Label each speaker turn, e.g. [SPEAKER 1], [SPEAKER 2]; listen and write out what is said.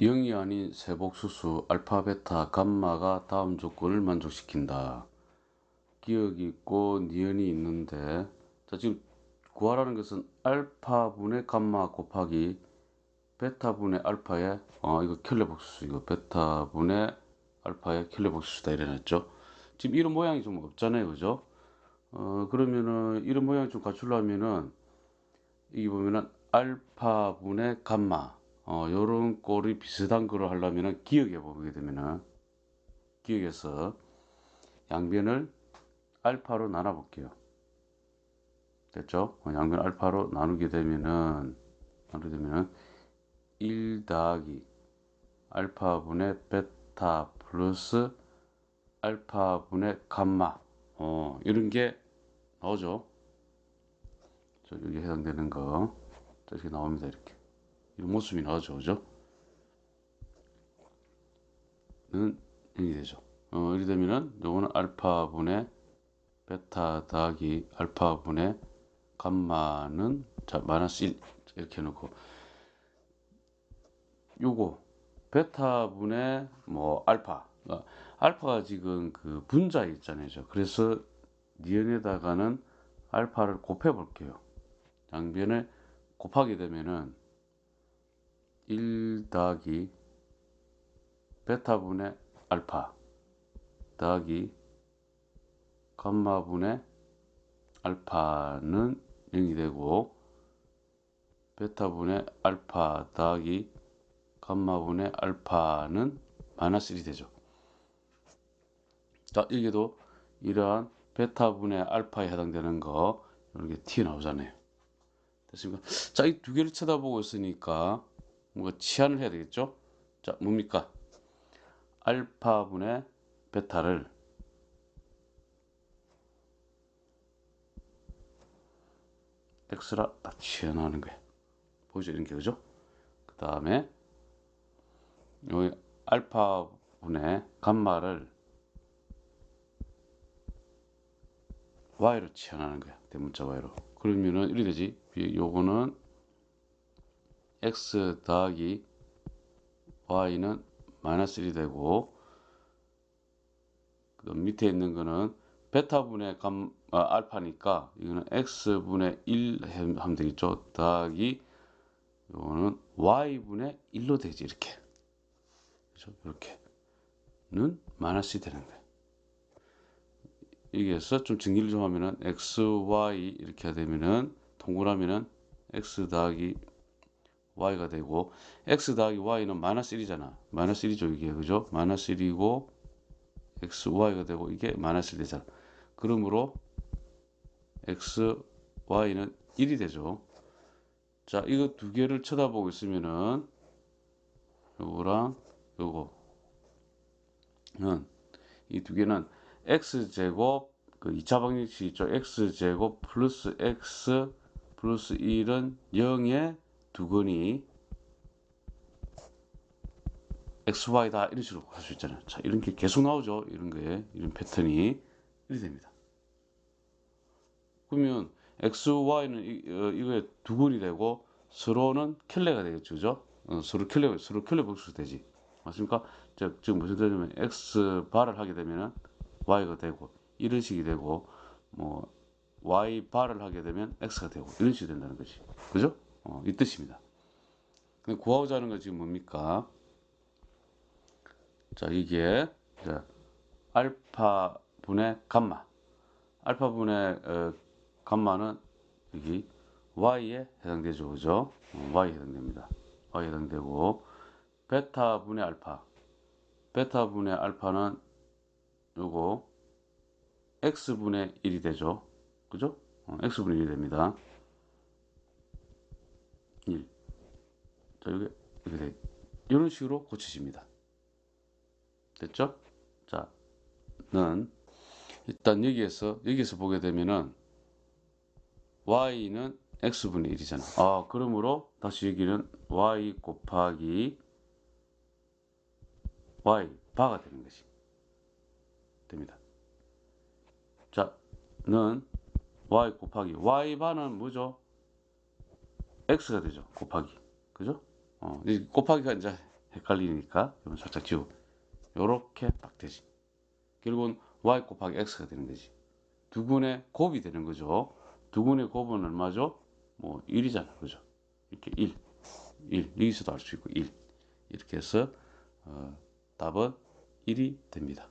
[SPEAKER 1] 0이 아닌 세복수수 알파, 베타, 감마가 다음 조건을 만족시킨다. 기억이 있고 니은이 있는데 자 지금 구하라는 것은 알파분의 감마 곱하기 베타분의 알파의 어 이거 켈레복수수 이거 베타분의 알파의 켈레복수수다 이래놨죠. 지금 이런 모양이 좀 없잖아요, 그죠? 어 그러면은 이런 모양 좀 갖추려면은 이게 보면은 알파분의 감마 어 요런 꼴이 비슷한 거를 하려면은 기억해 보게 되면은 기억에서 양변을 알파로 나눠 볼게요. 됐죠? 어, 양변 알파로 나누게 되면은 나누게 되면은 1 더하기 알파분의 베타 플러스 알파분의 감마 어 이런 게 나오죠. 저 여기 해당되는 거 이렇게 나옵니다. 이렇게 이런 모습이 나오죠, 그죠? 는 이렇게 되죠. 어 이렇게 되면은 요거는 알파분의 베타 더하기 알파분의 감마는 자 마이너스 1 이렇게 해놓고 요거 베타분의 뭐 알파 어, 알파가 지금 그 분자 있잖아요. 그래서 니은에다가는 알파를 곱해 볼게요. 양변을 곱하게 되면은 1 더하기 베타분의 알파 더하기 감마분의 알파는 0이 되고 베타분의 알파 더하기 감마분의 알파는 마이너스 1이 되죠. 자, 여기도 이러한 베타분의 알파에 해당되는 거 이렇게 튀어나오잖아요. 됐습니까? 자, 이 두 개를 쳐다보고 있으니까 뭔가 치환을 해야 되겠죠? 자, 뭡니까? 알파분의 베타를 x라 딱 치환하는 거예요. 보이죠? 이런 게 그죠? 그 다음에 여기 알파분의 감마를 y로 치환하는 거야. 대문자 y로. 그러면은 이렇게 되지. 요거는 x 더하기 y는 마이너스 1이 되고 그 밑에 있는 거는 베타분의 감 아, 알파니까 이거는 x분의 1 하면 되겠죠. 더하기 요거는 y분의 1로 되지 이렇게. 그렇죠? 이렇게는 마이너스 되는 거예요. 여기에서 좀 정리를 좀 하면은 x, y 이렇게 되면은 동그라미는 x 더하기 y가 되고 x 더하기 y는 마이너스 1이잖아. 마이너스 1이죠 이게 그죠? 마이너스 1이고 x, y가 되고 이게 마이너스 1 되잖아. 그러므로 x, y는 1이 되죠. 자 이거 두 개를 쳐다보고 있으면은 요거랑 요거는 이 두 개는 x제곱 그 2차 방정식 있죠. x제곱 플러스 x 플러스 1은 0의 두근이 xy다 이런 식으로 할 수 있잖아요. 자 이런 게 계속 나오죠. 이런 거에 이런 패턴이 이렇게 됩니다. 그러면 xy는 이, 어, 이거에 두근이 되고 서로는 켈레가 되겠죠. 그죠? 어, 서로 켈레 서로 켈레 복수 되지. 맞습니까? 즉 지금 무슨 뜻이냐면 x 바를 하게 되면은 y가 되고 이런 식이 되고 뭐 y 바를 하게 되면 x가 되고 이런 식이 된다는 것이 그죠? 어, 이 뜻입니다. 구하고자 하는 건 지금 뭡니까? 자 이게 자, 알파 분의 감마 알파 분의 어, 감마는 여기 y에 해당되죠 그죠? 어, y에 해당됩니다. y에 해당되고 베타 분의 알파 베타 분의 알파는 요거 x분의 1이 되죠. 그죠? 어, x분의 1이 됩니다. 자, 여기, 이렇게 돼. 이런 식으로 고치십니다. 됐죠? 자, 는, 일단 여기에서, 여기서 보게 되면은, y는 x분의 1이잖아. 아, 그러므로, 다시 여기는 y 곱하기 y 바가 되는 것이 됩니다. 자, 는 y 곱하기 y 바는 뭐죠? x가 되죠. 곱하기. 그죠? 어, 이 곱하기가 이제 헷갈리니까 이건 살짝 지워. 요렇게 딱 되지. 결국은 y 곱하기 x가 되는 거지. 두 군의 곱이 되는 거죠. 두 군의 곱은 얼마죠? 뭐 1이잖아. 그죠? 이렇게 1. 1. 여기서도 알 수 있고 1. 이렇게 해서 어, 답은 1이 됩니다.